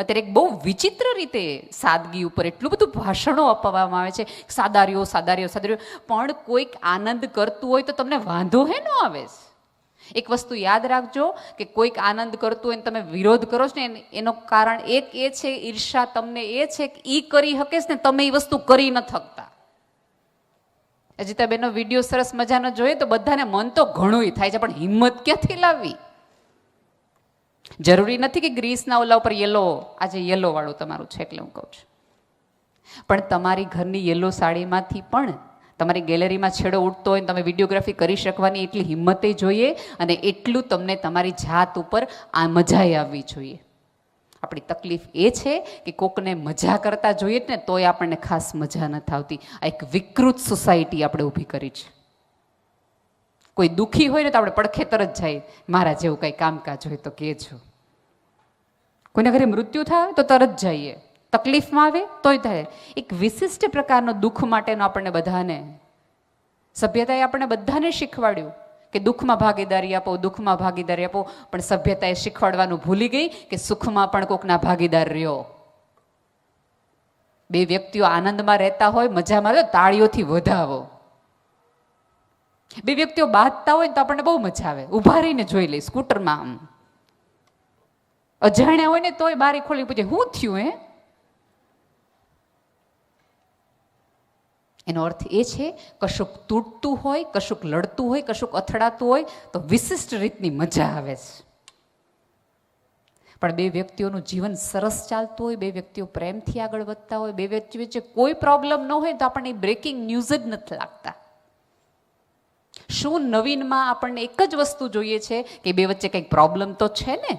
અત્યારે એક બહુ વિચિત્ર રીતે સાદગી ઉપર એટલું બધું ભાષણો અપાવવામાં આવે છે. સાદારીઓ સાદારીઓ સાદારીઓ. પણ કોઈક આનંદ કરતું હોય તો તમને વાંધો હે ન આવે? એક વસ્તુ યાદ રાખજો કે કોઈક આનંદ કરતું હોય તમે વિરોધ કરો છો ને, એનો કારણ એક એ છે, ઈર્ષા તમને એ છે કે એ કરી શકે ને તમે એ વસ્તુ કરી ન થકતા. અજીતાબેનનો વીડિયો સરસ મજાનો જોઈએ તો બધાને મન તો ઘણું થાય છે, પણ હિંમત ક્યાંથી લાવવી? જરૂરી નથી કે ગ્રીસના ઓલા ઉપર યલો આજે યલો વાળું તમારું છે એટલે હું કહું છું. પણ તમારી ઘરની યલો સાડીમાંથી પણ તમારી ગેલેરીમાં છેડો ઉઠતો હોય તમે વિડીયોગ્રાફી કરી શકવાની એટલી હિંમતે જોઈએ અને એટલું તમને તમારી જાત ઉપર આ મજાએ આવવી જોઈએ. આપણી તકલીફ એ છે કે કોકને મજા કરતા જોઈએ ને તોય આપણને ખાસ મજા નથી આવતી. આ એક વિકૃત સોસાયટી આપણે ઊભી કરી છે. કોઈ દુઃખી હોય ને તો આપણે પડખે તરત જાય. મારા જેવું કંઈ કામકાજ હોય તો કહેજો. કોઈના ઘરે મૃત્યુ થાય તો તરત જઈએ. તકલીફમાં આવે તોય થાય. એક વિશિષ્ટ પ્રકારનો દુઃખ માટેનો આપણને બધાને. સભ્યતાએ આપણને બધાને શીખવાડ્યું કે દુઃખમાં ભાગીદારી આપો, દુઃખમાં ભાગીદારી આપો. પણ સભ્યતાએ શીખવાડવાનું ભૂલી ગઈ કે સુખમાં પણ કોકના ભાગીદાર રહ્યો. બે વ્યક્તિઓ આનંદમાં રહેતા હોય, મજામાં રહ્યો તાળીઓથી વધાવો. બે વ્યક્તિઓ બાંધતા હોય ને તો આપણને બહુ મજા આવે. ઊભા રહીને જોઈ લઈ સ્કૂટરમાં આમ. અજાણ્યા હોય ને તોય બારી ખોલી પૂછે શું થયું હે એનો અર્થ એ છે, કશુંક તૂટતું હોય, કશુંક લડતું હોય, કશુંક અથડાતું હોય, તો વિશિષ્ટ રીતની મજા આવે છે. પણ બે વ્યક્તિઓનું જીવન સરસ ચાલતું હોય, બે વ્યક્તિઓ પ્રેમથી આગળ વધતા હોય, બે વ્યક્તિ વચ્ચે કોઈ પ્રોબ્લેમ ન હોય તો આપણને બ્રેકિંગ ન્યૂઝ જ નથી લાગતા. શું નવીનમાં આપણને એક જ વસ્તુ જોઈએ છે કે બે વચ્ચે કંઈક પ્રોબ્લેમ તો છે ને?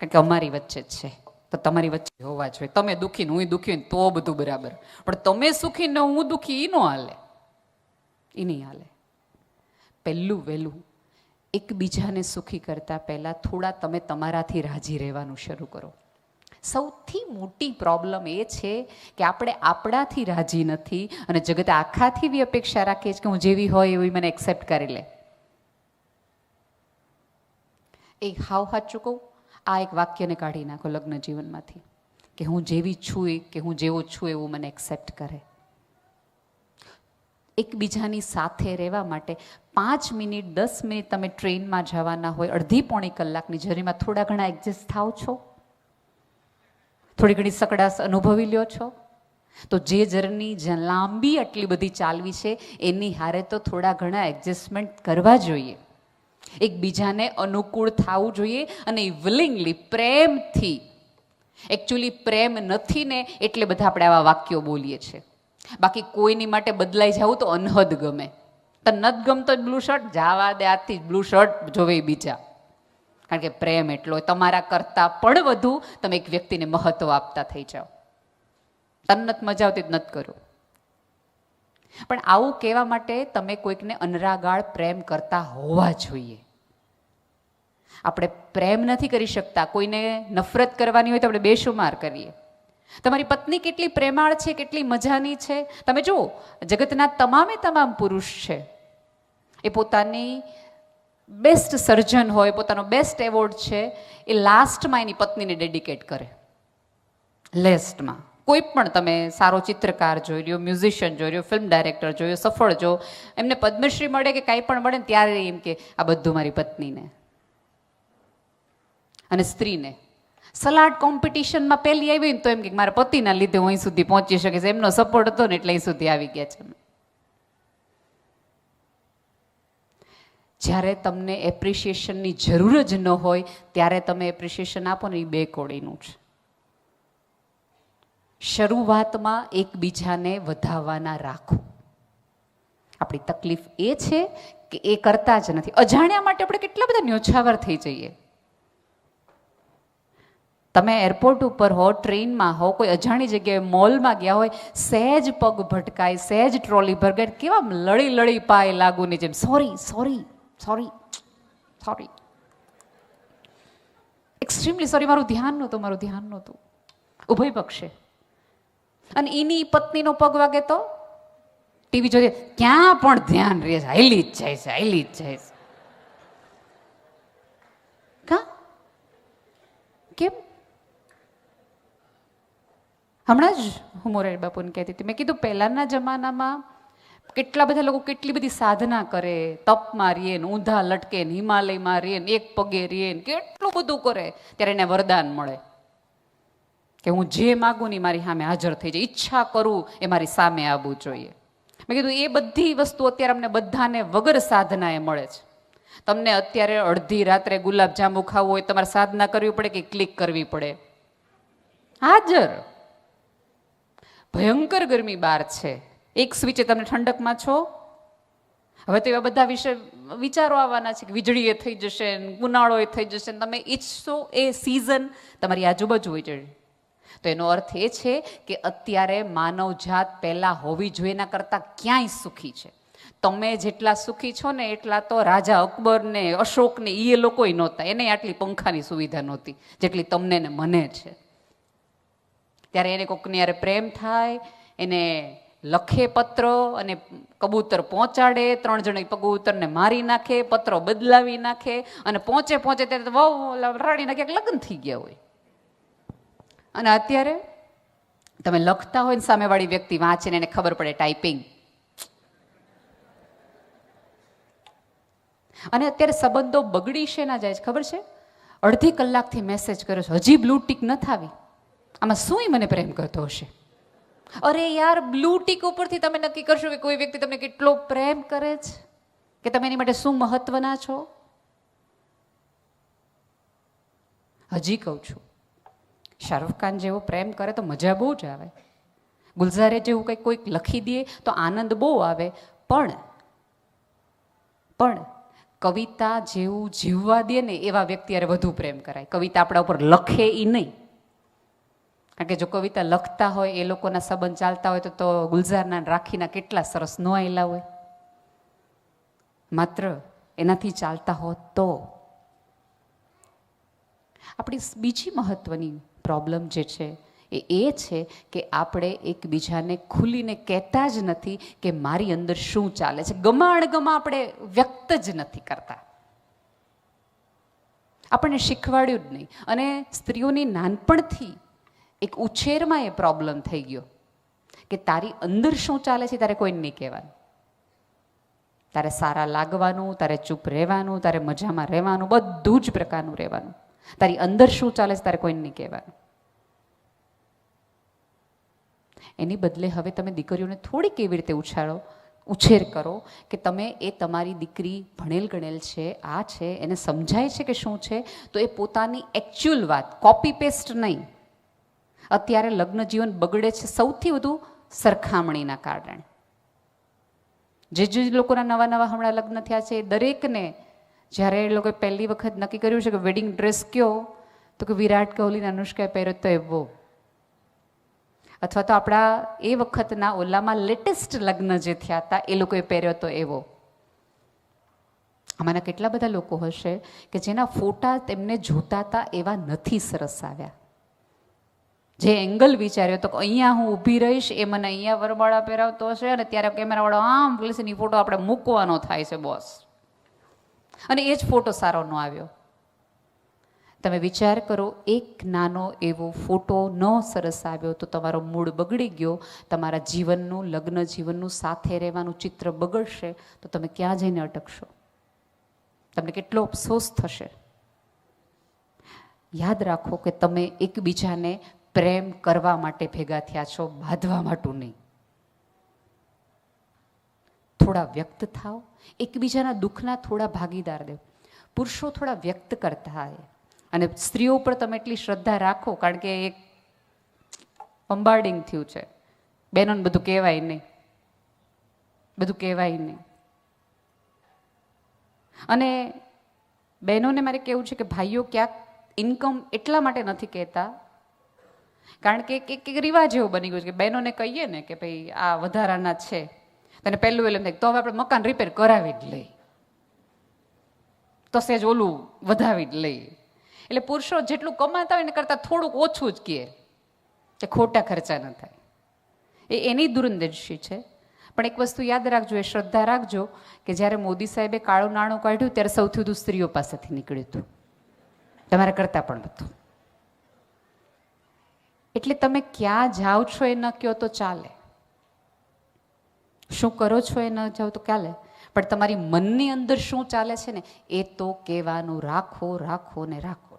કારણ કે અમારી વચ્ચે જ છે. તો તમારી વચ્ચે હોવા જોઈએ. તમે દુઃખી હું દુઃખી તો બધું બરાબર. પણ તમે સુખી ને હું દુઃખી એ ન હાલે. એ નહીં હાલે. પહેલું વહેલું, એકબીજાને સુખી કરતા પહેલાં થોડા તમે તમારાથી રાજી રહેવાનું શરૂ કરો. સૌથી મોટી પ્રોબ્લેમ એ છે કે આપણે આપણાથી રાજી નથી અને જગત આખાથી બી અપેક્ષા રાખીએ છીએ કે હું જેવી હોય એવી મને એક્સેપ્ટ કરી લે. એ હાવ સાચું કહું. આ એક વાક્યને કાઢી નાખો લગ્ન જીવનમાંથી. કે હું જેવી છું કે હું જેવો છું એવું મને એક્સેપ્ટ કરે. એકબીજાની સાથે રહેવા માટે પાંચ મિનિટ, દસ મિનિટ તમે ટ્રેનમાં જવાના હોય, અડધી પોણી કલાકની જર્નીમાં થોડા ઘણા એડજસ્ટ થાવ છો? થોડી ઘણી સકડાશ અનુભવી લ્યો છો? તો જે જર્ની જ્યાં લાંબી આટલી બધી ચાલવી છે, એની હારે તો થોડા ઘણા એડજસ્ટમેન્ટ કરવા જોઈએ. એકબીજાને અનુકૂળ થવું જોઈએ અને વિલિંગલી પ્રેમથી. એકચ્યુઅલી પ્રેમ નથી ને એટલે બધા આપણે આવા વાક્યો બોલીએ છીએ. બાકી કોઈની માટે બદલાઈ જવું તો અનહદ ગમે. તો નત ગમતો જ બ્લુ શર્ટ જાવા દે જ બ્લુ શર્ટ જોવે બીજા. કારણ કે પ્રેમ એટલો તમારા કરતાં પણ વધુ તમે એક વ્યક્તિને મહત્વ આપતા થઈ જાઓ. તન્નત મજા આવતી જ નથી કરો. પણ આવું કહેવા માટે તમે કોઈકને અનરાગાળ પ્રેમ કરતા હોવા જોઈએ. આપણે પ્રેમ નથી કરી શકતા. કોઈને નફરત કરવાની હોય તો આપણે બેશુમાર કરીએ. તમારી પત્ની કેટલી પ્રેમાળ છે, કેટલી મજાની છે? તમે જુઓ, જગતના તમામે તમામ પુરુષ છે. એ પોતાની બેસ્ટ સર્જન હોય, પોતાનો બેસ્ટ એવોર્ડ છે, એ લાસ્ટમાં એની પત્નીને ડેડિકેટ કરે. લેસ્ટમાં કોઈ પણ તમે સારો ચિત્રકાર જોઈ લ્યો મ્યુઝિશિયન જોઈ લ્યો ફિલ્મ ડાયરેક્ટર જોયો સફળ જો, એમને પદ્મશ્રી મળે કે કાંઈ પણ મળે ત્યારે એમ કે, આ બધું મારી પત્નીને. અને સ્ત્રીને. સલાડ કોમ્પિટિશનમાં પહેલી આવી ને તો એમ કે, મારા પતિના લીધે હું અહીં સુધી પહોંચી શકે છે એમનો સપોર્ટ હતો ને એટલે અહીં સુધી આવી ગયા છે. જ્યારે તમને એપ્રિશિએશનની જરૂર જ ન હોય, ત્યારે તમે એપ્રિશિએશન આપો ને એ બે કોડીનું છે શરૂઆતમાં એકબીજાને વધાવવાના રાખો. આપણી તકલીફ એ છે કે એ કરતા જ નથી. અજાણ્યા માટે આપણે કેટલા બધા ન્યોછાવર થઈ જઈએ. તમે એરપોર્ટ ઉપર હો, ટ્રેનમાં હો, કોઈ અજાણી જગ્યાએ મોલમાં ગયા હોય, સહેજ પગ ભટકાય, સહેજ ટ્રોલી ભરગાય, કેવા લડી લડી પાય લાગુની જેમ sorry sorry sorry sorry extremely sorry મારું ધ્યાન નહોતું, મારું ધ્યાન નહોતું. ઉભય પક્ષે. અને એની પત્નીનો પગ વાગે તો ટીવી જોઈએ ક્યાં પણ ધ્યાન રહે છે? હાઈલી જ જાય છે હાઈલી જ જાય છે. કા? કેમ? હમણાં જ હું મોરારી બાપુને કહેતી હતી. મેં કીધું પહેલાંના જમાનામાં કેટલા બધા લોકો કેટલી બધી સાધના કરે તપમાં રહીએ ને, ઊંધા લટકે ને, હિમાલયમાં રહીએ ને, એક પગે રહીએ ને, કેટલું બધું કરે, ત્યારે એને વરદાન મળે. કે હું જે માગું ને મારી સામે હાજર થઈ જાય. ઈચ્છા કરું એ મારી સામે આવવું જોઈએ. મેં કીધું, એ બધી વસ્તુ અત્યારે અમને બધાને વગર સાધના એ મળે છે. તમને અત્યારે અડધી રાત્રે ગુલાબજાંબુ ખાવું હોય, તમારે સાધના કરવી પડે કે ક્લિક કરવી પડે? હાજર. ભયંકર ગરમી બહાર છે. એક સ્વિચે તમે ઠંડકમાં છો. હવે તો એવા બધા વિશે વિચારો આવવાના છે કે વીજળી એ થઈ જશે ઉનાળો એ થઈ જશે તમે ઈચ્છશો એ સિઝન તમારી આજુબાજુ હોય છે તો એનો અર્થ એ છે કે અત્યારે માનવ જાત પહેલાં હોવી જોઈએ, એના કરતાં ક્યાંય સુખી છે. તમે જેટલા સુખી છો ને એટલા તો રાજા અકબરને અશોકને એ લોકોય નહોતા. એને આટલી પંખાની સુવિધા નહોતી, જેટલી તમને ને મને છે. ત્યારે એને કોકની યારે પ્રેમ થાય, એને લખે પત્ર અને કબૂતર પહોંચાડે, ત્રણ જણ કબૂતરને મારી નાખે, પત્રો બદલાવી નાખે અને પહોંચે પહોંચે ત્યારે વહુ રાણીના ક્યાંક લગ્ન થઈ ગયા હોય. અને અત્યારે તમે લખતા હોય ને સામેવાળી વ્યક્તિ વાંચે ને એને ખબર પડે ટાઈપિંગ અને અત્યારે સંબંધો બગડી છે ના જાય ખબર છે? અડધી કલાકથી મેસેજ કર્યો છે. હજી બ્લુ ટીક ન થાવી આમાં શું મને પ્રેમ કરતો હશે. અરે યાર બ્લુ ટીક ઉપરથી તમે નક્કી કરશો કે કોઈ વ્યક્તિ તમને કેટલો પ્રેમ કરે છે? કે તમે એની માટે શું મહત્વના છો? હજી કહું છું, શાહરૂખ ખાન જેવો પ્રેમ કરે તો મજા બહુ જ આવે. ગુલઝારે જેવું કંઈક કોઈક લખી દે તો આનંદ બહુ આવે. પણ પણ કવિતા જેવું જીવવા દે ને એવા વ્યક્તિ અરે વધુ પ્રેમ કરાય. કવિતા આપણા ઉપર લખે એ નહીં. કારણ કે જો કવિતા લખતા હોય, એ લોકોના સંબંધ ચાલતા હોય, તો તો ગુલઝારના રાખીના કેટલા સરસ ન આવેલા હોય. માત્ર એનાથી ચાલતા હોત તો. આપણી બીજી મહત્વની પ્રોબ્લેમ જે છે, એ એ છે કે આપણે એકબીજાને ખુલીને કહેતા જ નથી કે મારી અંદર શું ચાલે છે. ગમાણ ગમા આપણે વ્યક્ત જ નથી કરતા. આપણને શીખવાડ્યું જ નહીં. અને સ્ત્રીઓની નાનપણથી એક ઉછેરમાં એ પ્રોબ્લેમ થઈ ગયો કે તારી અંદર શું ચાલે છે તારે કોઈને નહીં કહેવાનું. તારે સારા લાગવાનું, તારે ચૂપ રહેવાનું, તારે મજામાં રહેવાનું, બધું જ પ્રકારનું રહેવાનું. તારી અંદર શું ચાલે છે તારે કોઈને નહીં કહેવાનું. એની બદલે હવે તમે દીકરીઓને થોડીક એવી રીતે ઉછાળો, ઉછેર કરો કે તમે એ તમારી દીકરી ભણેલ ગણેલ છે, આ છે, એને સમજાય છે કે શું છે, તો એ પોતાની એકચ્યુઅલ વાત કોપી પેસ્ટ નહીં. અત્યારે લગ્ન જીવન બગડે છે સૌથી વધુ સરખામણીના કારણે. જે જે લોકોના નવા નવા હમણાં લગ્ન થયા છે, એ દરેકને જ્યારે એ લોકોએ પહેલી વખત નક્કી કર્યું છે કે વેડિંગ ડ્રેસ કયો, તો કે વિરાટ કોહલીને અનુષ્કાએ પહેર્યો તો એવો. અથવા તો આપણા એ વખતના ઓલામાં લેટેસ્ટ લગ્ન જે થયા હતા, એ લોકોએ પહેર્યો તો એવો. આમાંના કેટલા બધા લોકો હશે કે જેના ફોટા તેમને જોતા હતા એવા નથી સરસ આવ્યા જે એંગલ વિચાર્યો તો અહીંયા હું ઊભી રહીશ, એ મને અહીંયા વરબાળા પહેરાવતો હશે અને ત્યારે કેમેરાવાળો આમ પોલીસની ફોટો આપણે મૂકવાનો થાય છે બોસ. અને એ જ ફોટો સારો ન આવ્યો. તમે વિચાર કરો, એક નાનો એવો ફોટો ન સરસ આવ્યો તો તમારો મૂડ બગડી ગયો, તમારા જીવનનું, લગ્ન જીવનનું સાથે રહેવાનું ચિત્ર બગડશે તો તમે ક્યાં જઈને અટકશો? તમને કેટલો અફસોસ થશે? યાદ રાખો કે તમે એકબીજાને પ્રેમ કરવા માટે ભેગા થયા છો, બાંધવા માટું નહીં. થોડા વ્યક્ત થાઓ, એકબીજાના દુઃખના થોડા ભાગીદાર દેવ. પુરુષો થોડા વ્યક્ત કરતા હોય અને સ્ત્રીઓ પર તમે એટલી શ્રદ્ધા રાખો, કારણ કે એક પંબાર્ડિંગ થયું છે. બહેનોને બધું કહેવાય નહીં. બધું કહેવાય નહીં. અને બહેનોને મારે કહેવું છે કે ભાઈઓ ક્યાંક ઇન્કમ એટલા માટે નથી કહેતા કારણ કે એક એક રિવાજ એવો બની ગયો છે કે બહેનોને કહીએ ને કે ભાઈ આ વધારાના છે. તને પહેલું એટલે થાય તો હવે આપણે મકાન રિપેર કરાવી જ લઈ. તો સેજ ઓલું વધાવી જ લઈ. એટલે પુરુષો જેટલું કમાતા હોય ને કરતાં થોડુંક ઓછું જ કહે. કે ખોટા ખર્ચા ન થાય. એ એની દુરંદેશી છે. પણ એક વસ્તુ યાદ રાખજો, એ શ્રદ્ધા રાખજો કે જ્યારે મોદી સાહેબે કાળું નાણું કાઢ્યું ત્યારે સૌથી વધુ સ્ત્રીઓ પાસેથી નીકળ્યું હતું. તમારા કરતાં પણ બધું. એટલે તમે ક્યાં જાઓ છો એ ન કહો તો ચાલે. શું કરો છો એ ન જાઓ તો ચાલે. પણ તમારી મનની અંદર શું ચાલે છે ને, એ તો કહેવાનું રાખો રાખો ને રાખો.